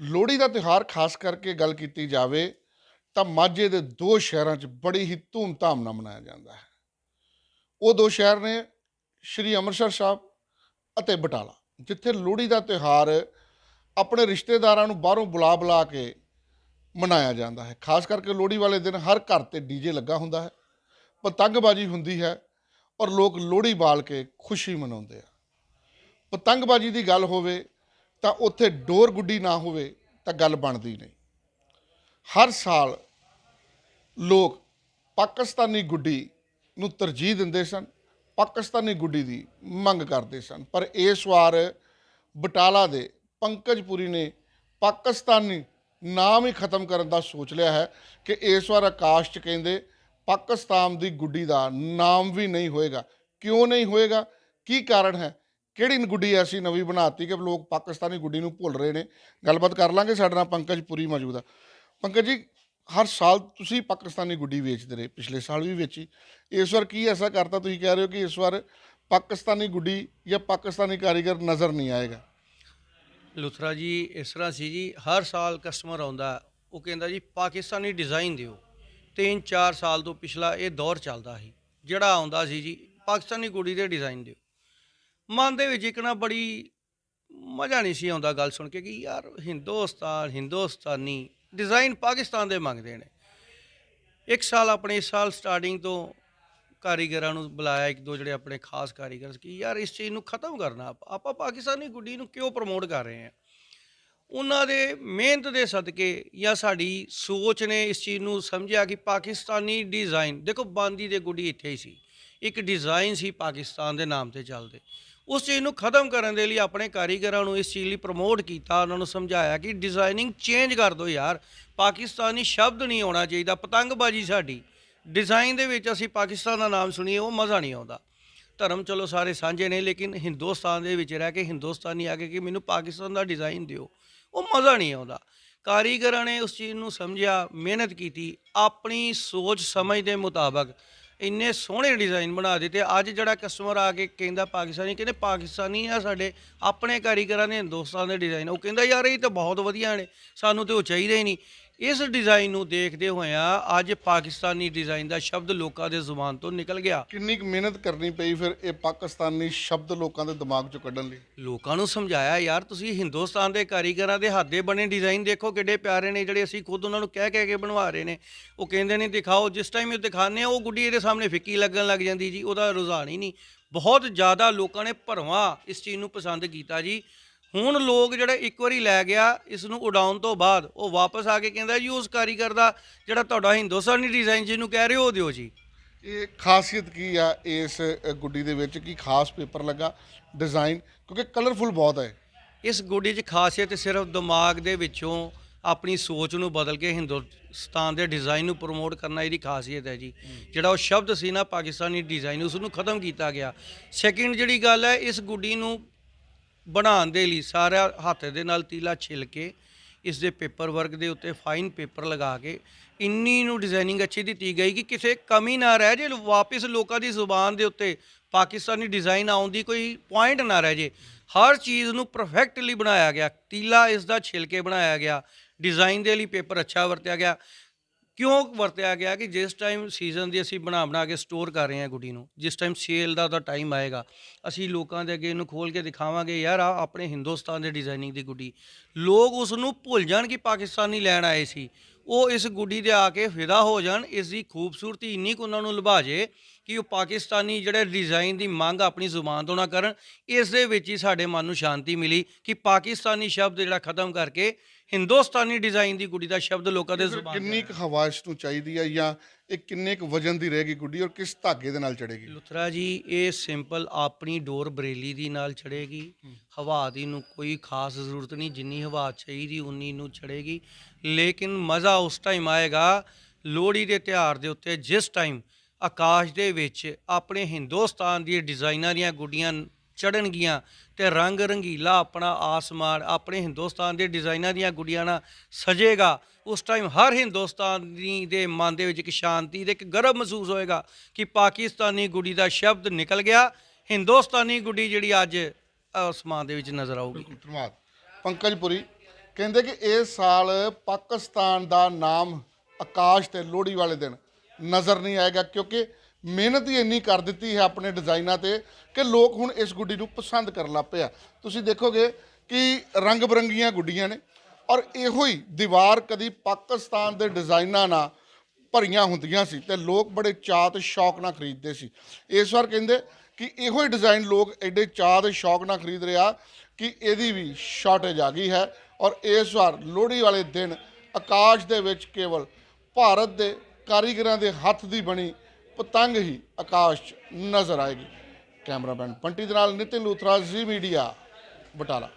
ਲੋਹੜੀ ਦਾ ਤਿਉਹਾਰ ਖਾਸ ਕਰਕੇ ਗੱਲ ਕੀਤੀ ਜਾਵੇ ਤਾਂ ਮਾਝੇ ਦੇ ਦੋ ਸ਼ਹਿਰਾਂ 'ਚ ਬੜੀ ਹੀ ਧੂਮਧਾਮ ਨਾਲ ਮਨਾਇਆ ਜਾਂਦਾ ਹੈ। ਉਹ ਦੋ ਸ਼ਹਿਰ ਨੇ, ਸ਼੍ਰੀ ਅੰਮ੍ਰਿਤਸਰ ਸਾਹਿਬ ਅਤੇ ਬਟਾਲਾ, ਜਿੱਥੇ ਲੋਹੜੀ ਦਾ ਤਿਉਹਾਰ ਆਪਣੇ ਰਿਸ਼ਤੇਦਾਰਾਂ ਨੂੰ ਬਾਹਰੋਂ ਬੁਲਾ ਬੁਲਾ ਕੇ ਮਨਾਇਆ ਜਾਂਦਾ ਹੈ। ਖਾਸ ਕਰਕੇ ਲੋਹੜੀ ਵਾਲੇ ਦਿਨ ਹਰ ਘਰ ਤੇ ਡੀਜੇ ਲੱਗਾ ਹੁੰਦਾ ਹੈ, ਪਤੰਗਬਾਜ਼ੀ ਹੁੰਦੀ ਹੈ ਔਰ ਲੋਕ ਲੋਹੜੀ ਬਾਲ ਕੇ ਖੁਸ਼ੀ ਮਨਾਉਂਦੇ ਆ। ਪਤੰਗਬਾਜ਼ੀ ਦੀ ਗੱਲ ਹੋਵੇ ਤਾਂ ਉੱਥੇ ਡੋਰ ਗੁੱਡੀ ਨਾ ਹੋਵੇ ਤਾਂ ਗੱਲ ਬਣਦੀ ਨਹੀਂ। ਹਰ ਸਾਲ ਲੋਕ ਪਾਕਿਸਤਾਨੀ ਗੁੱਡੀ ਨੂੰ ਤਰਜੀਹ ਦਿੰਦੇ ਸਨ, ਪਾਕਿਸਤਾਨੀ ਗੁੱਡੀ ਦੀ ਮੰਗ ਕਰਦੇ ਸਨ। ਪਰ ਇਸ ਵਾਰ ਬਟਾਲਾ ਦੇ ਪੰਕਜਪੁਰੀ ਨੇ ਪਾਕਿਸਤਾਨੀ ਨਾਮ ਹੀ ਖਤਮ ਕਰਨ ਦਾ ਸੋਚ ਲਿਆ ਹੈ ਕਿ ਇਸ ਵਾਰ ਆਕਾਸ਼ 'ਚ ਕਹਿੰਦੇ ਪਾਕਿਸਤਾਨ ਦੀ ਗੁੱਡੀ ਦਾ ਨਾਮ ਵੀ ਨਹੀਂ ਹੋਏਗਾ। ਕਿਉਂ ਨਹੀਂ ਹੋਏਗਾ? ਕੀ ਕਾਰਨ ਹੈ? ਕਿਹੜੀ ਗੁੱਡੀ ਐਸੀ ਨਵੀਂ ਬਣਾਤੀ ਕਿ ਲੋਕ ਪਾਕਿਸਤਾਨੀ ਗੁੱਡੀ ਨੂੰ ਭੁੱਲ ਰਹੇ ਨੇ? ਗੱਲਬਾਤ ਕਰ ਲਾਂਗੇ, ਸਾਡੇ ਨਾਲ ਪੰਕਜ ਪੁਰੀ ਮੌਜੂਦ ਆ। ਪੰਕਜ ਜੀ, ਹਰ ਸਾਲ ਤੁਸੀਂ ਪਾਕਿਸਤਾਨੀ ਗੁੱਡੀ ਵੇਚਦੇ ਰਹੇ, ਪਿਛਲੇ ਸਾਲ ਵੀ ਵੇਚੀ। ਇਸ ਵਾਰ ਕੀ ਐਸਾ ਕਰਤਾ ਤੁਸੀਂ ਕਹਿ ਰਹੇ ਹੋ ਕਿ ਇਸ ਵਾਰ ਪਾਕਿਸਤਾਨੀ ਗੁੱਡੀ ਜਾਂ ਪਾਕਿਸਤਾਨੀ ਕਾਰੀਗਰ ਨਜ਼ਰ ਨਹੀਂ ਆਏਗਾ? ਲੁਥਰਾ ਜੀ, ਇਸ ਤਰ੍ਹਾਂ ਸੀ ਜੀ, ਹਰ ਸਾਲ ਕਸਟਮਰ ਆਉਂਦਾ, ਉਹ ਕਹਿੰਦਾ ਜੀ, ਪਾਕਿਸਤਾਨੀ ਡਿਜ਼ਾਈਨ ਦਿਓ। ਤਿੰਨ ਚਾਰ ਸਾਲ ਤੋਂ ਪਿਛਲਾ ਇਹ ਦੌਰ ਚੱਲਦਾ ਸੀ। ਜਿਹੜਾ ਆਉਂਦਾ ਸੀ ਜੀ, ਪਾਕਿਸਤਾਨੀ ਗੁੱਡੀ ਦੇ ਡਿਜ਼ਾਈਨ ਦਿਓ। ਮਨ ਦੇ ਵਿੱਚ ਇੱਕ ਨਾ ਬੜੀ ਮਜ਼ਾ ਨਹੀਂ ਸੀ ਆਉਂਦਾ ਗੱਲ ਸੁਣ ਕੇ ਕਿ ਯਾਰ ਹਿੰਦੁਸਤਾਨ, ਹਿੰਦੁਸਤਾਨੀ ਡਿਜ਼ਾਈਨ ਪਾਕਿਸਤਾਨ ਦੇ ਮੰਗਦੇ ਨੇ। ਇੱਕ ਸਾਲ ਆਪਣੇ ਇਸ ਸਾਲ ਸਟਾਰਟਿੰਗ ਤੋਂ ਕਾਰੀਗਰਾਂ ਨੂੰ ਬੁਲਾਇਆ, ਇੱਕ ਦੋ ਜਿਹੜੇ ਆਪਣੇ ਖਾਸ ਕਾਰੀਗਰ ਕਿ ਯਾਰ ਇਸ ਚੀਜ਼ ਨੂੰ ਖਤਮ ਕਰਨਾ ਆਪਾਂ- ਆਪਾਂ ਪਾਕਿਸਤਾਨੀ ਗੁੱਡੀ ਨੂੰ ਕਿਉਂ ਪ੍ਰਮੋਟ ਕਰ ਰਹੇ ਹਾਂ? ਉਹਨਾਂ ਦੇ ਮਿਹਨਤ ਦੇ ਸਦਕੇ ਜਾਂ ਸਾਡੀ ਸੋਚ ਨੇ ਇਸ ਚੀਜ਼ ਨੂੰ ਸਮਝਿਆ ਕਿ ਪਾਕਿਸਤਾਨੀ ਡਿਜ਼ਾਈਨ ਦੇਖੋ ਬਾਂਦੀ ਦੇ ਗੁੱਡੀ ਇੱਥੇ ਹੀ ਸੀ। ਇੱਕ ਡਿਜ਼ਾਈਨ ਸੀ ਪਾਕਿਸਤਾਨ ਦੇ ਨਾਮ ਤੇ ਚੱਲਦੇ। ਉਸ ਚੀਜ਼ ਨੂੰ ਖਤਮ ਕਰਨ ਦੇ ਲਈ ਆਪਣੇ ਕਾਰੀਗਰਾਂ ਨੂੰ ਇਸ ਚੀਜ਼ ਲਈ ਪ੍ਰਮੋਟ ਕੀਤਾ, ਉਹਨਾਂ ਨੂੰ ਸਮਝਾਇਆ ਕਿ ਡਿਜ਼ਾਈਨਿੰਗ ਚੇਂਜ ਕਰ ਦਿਓ ਯਾਰ। ਪਾਕਿਸਤਾਨੀ ਸ਼ਬਦ ਨਹੀਂ ਆਉਣਾ ਚਾਹੀਦਾ, ਪਤੰਗਬਾਜ਼ੀ ਸਾਡੀ। ਡਿਜ਼ਾਈਨ ਦੇ ਵਿੱਚ ਅਸੀਂ ਪਾਕਿਸਤਾਨ ਦਾ ਨਾਮ ਸੁਣੀਏ, ਉਹ ਮਜ਼ਾ ਨਹੀਂ ਆਉਂਦਾ। ਧਰਮ ਚਲੋ ਸਾਰੇ ਸਾਂਝੇ ਨੇ, ਲੇਕਿਨ ਹਿੰਦੁਸਤਾਨ ਦੇ ਵਿੱਚ ਰਹਿ ਕੇ ਹਿੰਦੁਸਤਾਨੀ ਆ ਕੇ ਕਿ ਮੈਨੂੰ ਪਾਕਿਸਤਾਨ ਦਾ ਡਿਜ਼ਾਈਨ ਦਿਓ, ਉਹ ਮਜ਼ਾ ਨਹੀਂ ਆਉਂਦਾ। ਕਾਰੀਗਰਾਂ ਨੇ ਉਸ ਚੀਜ਼ ਨੂੰ ਸਮਝਿਆ, ਮਿਹਨਤ ਕੀਤੀ, ਆਪਣੀ ਸੋਚ ਸਮਝ ਦੇ ਮੁਤਾਬਕ ਇੰਨੇ ਸੋਹਣੇ ਡਿਜ਼ਾਈਨ ਬਣਾ ਦਿੱਤੇ। ਅੱਜ ਜਿਹੜਾ ਕਸਟਮਰ ਆ ਕੇ ਕਹਿੰਦਾ ਪਾਕਿਸਤਾਨੀ, ਕਹਿੰਦੇ ਪਾਕਿਸਤਾਨੀ ਆ ਸਾਡੇ, ਆਪਣੇ ਕਾਰੀਗਰਾਂ ਨੇ ਹਿੰਦੁਸਤਾਨ ਦੇ ਡਿਜ਼ਾਈਨ ਉਹ ਕਹਿੰਦਾ, ਯਾਰ, ਇਹ ਤਾਂ ਬਹੁਤ ਵਧੀਆ ਨੇ, ਸਾਨੂੰ ਤੇ ਉਹ ਚਾਹੀਦੇ ਹੀ ਨਹੀਂ। ਇਸ ਡਿਜ਼ਾਈਨ ਨੂੰ ਦੇਖਦੇ ਹੋਇਆਂ ਅੱਜ ਪਾਕਿਸਤਾਨੀ ਡਿਜ਼ਾਈਨ ਦਾ ਸ਼ਬਦ ਲੋਕਾਂ ਦੇ ਜ਼ੁਬਾਨ ਤੋਂ ਨਿਕਲ ਗਿਆ। ਕਿੰਨੀ ਕੁ ਮਿਹਨਤ ਕਰਨੀ ਪਈ ਫਿਰ ਇਹ ਪਾਕਿਸਤਾਨੀ ਸ਼ਬਦ ਲੋਕਾਂ ਦੇ ਦਿਮਾਗ 'ਚੋਂ ਕੱਢਣ ਲਈ? ਲੋਕਾਂ ਨੂੰ ਸਮਝਾਇਆ ਯਾਰ ਤੁਸੀਂ ਹਿੰਦੁਸਤਾਨ ਦੇ ਕਾਰੀਗਰਾਂ ਦੇ ਹੱਥ ਦੇ ਬਣੇ ਡਿਜ਼ਾਈਨ ਦੇਖੋ ਕਿੱਡੇ ਪਿਆਰੇ ਨੇ ਜਿਹੜੇ ਅਸੀਂ ਖੁਦ ਉਹਨਾਂ ਨੂੰ ਕਹਿ ਕਹਿ ਕੇ ਬਣਵਾ ਰਹੇ ਨੇ। ਉਹ ਕਹਿੰਦੇ ਨੇ ਦਿਖਾਓ ਜਿਸ ਟਾਈਮ ਇਹ ਦਿਖਾਉਂਦੇ ਆ ਉਹ ਗੁੱਡੀ ਇਹਦੇ ਸਾਹਮਣੇ ਫਿੱਕੀ ਲੱਗਣ ਲੱਗ ਜਾਂਦੀ ਜੀ ਉਹਦਾ ਰੁਝਾਨ ਹੀ ਨਹੀਂ। ਬਹੁਤ ਜ਼ਿਆਦਾ ਲੋਕਾਂ ਨੇ ਭਰਵਾਂ ਇਸ ਚੀਜ਼ ਨੂੰ ਪਸੰਦ ਕੀਤਾ ਜੀ। ਹੁਣ ਲੋਕ ਜਿਹੜਾ ਇੱਕ ਵਾਰੀ ਲੈ ਗਿਆ ਇਸ ਨੂੰ ਉਡਾਉਣ ਤੋਂ ਬਾਅਦ ਉਹ ਵਾਪਸ ਆ ਕੇ ਕਹਿੰਦਾ ਜੀ ਉਸ ਕਾਰੀਗਰ ਦਾ ਜਿਹੜਾ ਤੁਹਾਡਾ ਹਿੰਦੁਸਤਾਨੀ ਡਿਜ਼ਾਈਨ ਜਿਹਨੂੰ ਕਹਿ ਰਹੇ ਹੋ ਦਿਓ ਜੀ। ਇਹ ਖਾਸੀਅਤ ਕੀ ਆ ਇਸ ਗੁੱਡੀ ਦੇ ਵਿੱਚ? ਕੀ ਖਾਸ ਪੇਪਰ ਲੱਗਾ? ਡਿਜ਼ਾਈਨ ਕਿਉਂਕਿ ਕਲਰਫੁਲ ਬਹੁਤ ਹੈ। ਇਸ ਗੁੱਡੀ 'ਚ ਖਾਸੀਅਤ ਸਿਰਫ ਦਿਮਾਗ ਦੇ ਵਿੱਚੋਂ ਆਪਣੀ ਸੋਚ ਨੂੰ ਬਦਲ ਕੇ ਹਿੰਦੁਸਤਾਨ ਦੇ ਡਿਜ਼ਾਈਨ ਨੂੰ ਪ੍ਰਮੋਟ ਕਰਨਾ ਇਹਦੀ ਖਾਸੀਅਤ ਹੈ ਜੀ। ਜਿਹੜਾ ਉਹ ਸ਼ਬਦ ਸੀ ਨਾ ਪਾਕਿਸਤਾਨੀ ਡਿਜ਼ਾਈਨ ਉਸ ਨੂੰ ਖਤਮ ਕੀਤਾ ਗਿਆ। ਸੈਕਿੰਡ ਜਿਹੜੀ ਗੱਲ ਹੈ ਇਸ ਗੁੱਡੀ ਨੂੰ ਬਣਾਉਣ ਦੇ ਲਈ ਸਾਰਾ ਹੱਥ ਦੇ ਨਾਲ ਤੀਲਾ ਛਿਲ ਕੇ ਇਸ ਦੇ ਪੇਪਰ ਵਰਕ ਦੇ ਉੱਤੇ ਫਾਈਨ ਪੇਪਰ ਲਗਾ ਕੇ ਇੰਨੀ ਨੂੰ ਡਿਜ਼ਾਈਨਿੰਗ ਅੱਛੀ ਦਿੱਤੀ ਗਈ ਕਿ ਕਿਸੇ ਕਮੀ ਨਾ ਰਹਿ ਜੇ, ਵਾਪਿਸ ਲੋਕਾਂ ਦੀ ਜ਼ੁਬਾਨ ਦੇ ਉੱਤੇ ਪਾਕਿਸਤਾਨੀ ਡਿਜ਼ਾਈਨ ਆਉਣ ਦੀ ਕੋਈ ਪੁਆਇੰਟ ਨਾ ਰਹਿ ਜੇ। ਹਰ ਚੀਜ਼ ਨੂੰ ਪਰਫੈਕਟਲੀ ਬਣਾਇਆ ਗਿਆ। ਤੀਲਾ ਇਸ ਦਾ ਛਿਲ ਕੇ ਬਣਾਇਆ ਗਿਆ। ਡਿਜ਼ਾਈਨ ਦੇ ਲਈ ਪੇਪਰ ਅੱਛਾ ਵਰਤਿਆ ਗਿਆ। ਕਿਉਂ ਵਰਤਿਆ ਗਿਆ ਕਿ ਜਿਸ ਟਾਈਮ ਸੀਜ਼ਨ ਦੀ ਅਸੀਂ ਬਣਾ ਬਣਾ ਕੇ ਸਟੋਰ ਕਰ ਰਹੇ ਹਾਂ ਗੁੱਡੀ ਨੂੰ, ਜਿਸ ਟਾਈਮ ਸੇਲ ਦਾ ਉਹਦਾ ਟਾਈਮ ਆਏਗਾ, ਅਸੀਂ ਲੋਕਾਂ ਦੇ ਅੱਗੇ ਇਹਨੂੰ ਖੋਲ ਕੇ ਦਿਖਾਵਾਂਗੇ, ਯਾਰ ਆ ਆਪਣੇ ਹਿੰਦੁਸਤਾਨ ਦੇ ਡਿਜ਼ਾਈਨਿੰਗ ਦੀ ਗੁੱਡੀ। ਲੋਕ ਉਸ ਨੂੰ ਭੁੱਲ ਜਾਣ ਕਿ ਪਾਕਿਸਤਾਨੀ ਲੈਣ ਆਏ ਸੀ। ਉਹ ਇਸ ਗੁੱਡੀ ਦੇ ਆ ਕੇ ਫਿਦਾ ਹੋ ਜਾਣ, ਇਸ ਦੀ ਖੂਬਸੂਰਤੀ ਇੰਨੀ ਕੁ ਉਹਨਾਂ ਨੂੰ ਲੁਭਾ ਜੇ ਕਿ ਉਹ ਪਾਕਿਸਤਾਨੀ ਜਿਹੜੇ ਡਿਜ਼ਾਈਨ ਦੀ ਮੰਗ ਆਪਣੀ ਜ਼ੁਬਾਨ ਤੋਂ ਨਾ ਕਰਨ, ਇਸ ਦੇ ਵਿੱਚ ਹੀ ਸਾਡੇ ਮਨ ਨੂੰ ਸ਼ਾਂਤੀ ਮਿਲੀ ਕਿ ਪਾਕਿਸਤਾਨੀ ਸ਼ਬਦ ਜਿਹੜਾ ਖਤਮ ਕਰਕੇ ਹਿੰਦੁਸਤਾਨੀ ਡਿਜ਼ਾਈਨ ਦੀ ਗੁੱਡੀ ਦਾ ਸ਼ਬਦ ਲੋਕਾਂ ਦੇ ਜ਼ੁਬਾਨ ਕਿੰਨੀ ਕੁ ਹਵਾ ਇਸ ਨੂੰ ਚਾਹੀਦੀ ਹੈ ਜਾਂ ਇਹ ਕਿੰਨੇ ਕੁ ਵਜਨ ਦੀ ਰਹੇਗੀ ਗੁੱਡੀ ਔਰ ਕਿਸ ਧਾਗੇ ਦੇ ਨਾਲ ਚੜੇਗੀ ਲੁਥਰਾ ਜੀ ਇਹ ਸਿੰਪਲ ਆਪਣੀ ਡੋਰ ਬਰੇਲੀ ਦੀ ਨਾਲ ਚੜੇਗੀ ਹਵਾ ਦੀ ਨੂੰ ਕੋਈ ਖਾਸ ਜ਼ਰੂਰਤ ਨਹੀਂ ਜਿੰਨੀ ਹਵਾ ਚਾਹੀਦੀ ਉਨੀ ਨੂੰ ਚੜੇਗੀ ਲੇਕਿਨ ਮਜ਼ਾ ਉਸ ਟਾਈਮ ਆਏਗਾ ਲੋਹੜੀ ਦੇ ਤਿਉਹਾਰ ਦੇ ਉੱਤੇ ਜਿਸ ਟਾਈਮ ਆਕਾਸ਼ ਦੇ ਵਿੱਚ ਆਪਣੇ ਹਿੰਦੁਸਤਾਨ ਦੀ ਡਿਜ਼ਾਈਨਾਂ ਦੀਆਂ ਗੁੱਡੀਆਂ ਚੜਨਗੀਆਂ ਤੇ ਰੰਗ ਰੰਗੀਲਾ ਆਪਣਾ ਆਸਮਾਨ, ਆਪਣੇ ਹਿੰਦੁਸਤਾਨ ਦੇ ਡਿਜ਼ਾਈਨਾਂ ਦੀਆਂ ਗੁੱਡੀਆਂ ਨਾਲ ਸਜੇਗਾ। ਉਸ ਟਾਈਮ ਹਰ ਹਿੰਦੁਸਤਾਨੀ ਦੇ ਮਨ ਦੇ ਵਿੱਚ ਇੱਕ ਸ਼ਾਂਤੀ ਤੇ ਇੱਕ ਗਰਵ ਮਹਿਸੂਸ ਹੋਏਗਾ ਕਿ ਪਾਕਿਸਤਾਨੀ ਗੁੱਡੀ ਦਾ ਸ਼ਬਦ ਨਿਕਲ ਗਿਆ। ਹਿੰਦੁਸਤਾਨੀ ਗੁੱਡੀ ਜਿਹੜੀ ਅੱਜ ਆਸਮਾਨ ਦੇ ਵਿੱਚ ਨਜ਼ਰ ਆਊਗੀ। ਧੰਨਵਾਦ। ਪੰਕਜ ਪੁਰੀ ਕਹਿੰਦੇ ਕਿ ਇਸ ਸਾਲ ਪਾਕਿਸਤਾਨ ਦਾ ਨਾਮ ਆਕਾਸ਼ ਤੇ ਲੋਹੜੀ ਵਾਲੇ ਦਿਨ ਨਜ਼ਰ ਨਹੀਂ ਆਏਗਾ ਕਿਉਂਕਿ ਮਿਹਨਤ ਹੀ ਇੰਨੀ ਕਰ ਦਿੱਤੀ ਹੈ ਆਪਣੇ ਡਿਜ਼ਾਈਨਾਂ ਤੇ ਕਿ ਲੋਕ ਹੁਣ ਇਸ ਗੁੱਡੀ ਨੂੰ ਪਸੰਦ ਕਰਨ ਲੱਗ ਪਿਆ ਤੁਸੀਂ ਦੇਖੋਗੇ ਕਿ ਰੰਗ ਬਰੰਗੀਆਂ ਗੁੱਡੀਆਂ ਨੇ ਔਰ ਇਹੋ ਹੀ ਦੀਵਾਰ ਕਦੀ ਪਾਕਿਸਤਾਨ ਦੇ ਡਿਜ਼ਾਈਨਾਂ ਨਾਲ ਭਰੀਆਂ ਹੁੰਦੀਆਂ ਸੀ ਤੇ ਲੋਕ ਬੜੇ ਚਾਅ ਤੇ ਸ਼ੌਕ ਨਾਲ ਖਰੀਦਦੇ ਸੀ। ਇਸ ਵਾਰ ਕਹਿੰਦੇ ਕਿ ਇਹੋ ਹੀ ਡਿਜ਼ਾਈਨ ਲੋਕ ਐਡੇ ਚਾਅ ਤੇ ਸ਼ੌਕ ਨਾਲ ਖਰੀਦ ਰਿਹਾ ਕਿ ਇਹਦੀ ਵੀ ਸ਼ਾਰਟੇਜ ਆ ਗਈ ਹੈ ਔਰ ਇਸ ਵਾਰ ਲੋਹੜੀ ਵਾਲੇ ਦਿਨ ਆਕਾਸ਼ ਦੇ ਵਿੱਚ ਕੇਵਲ ਭਾਰਤ ਦੇ ਕਾਰੀਗਰਾਂ ਦੇ ਹੱਥ ਦੀ ਬਣੀ ਪਤੰਗ ਹੀ ਆਕਾਸ਼ 'ਚ ਨਜ਼ਰ ਆਏਗੀ। ਕੈਮਰਾਮੈਨ ਪੰਟੀ ਦੇ ਨਾਲ ਨਿਤਿਨ ਲੂਥਰਾ, ਜ਼ੀ ਮੀਡੀਆ, ਬਟਾਲਾ।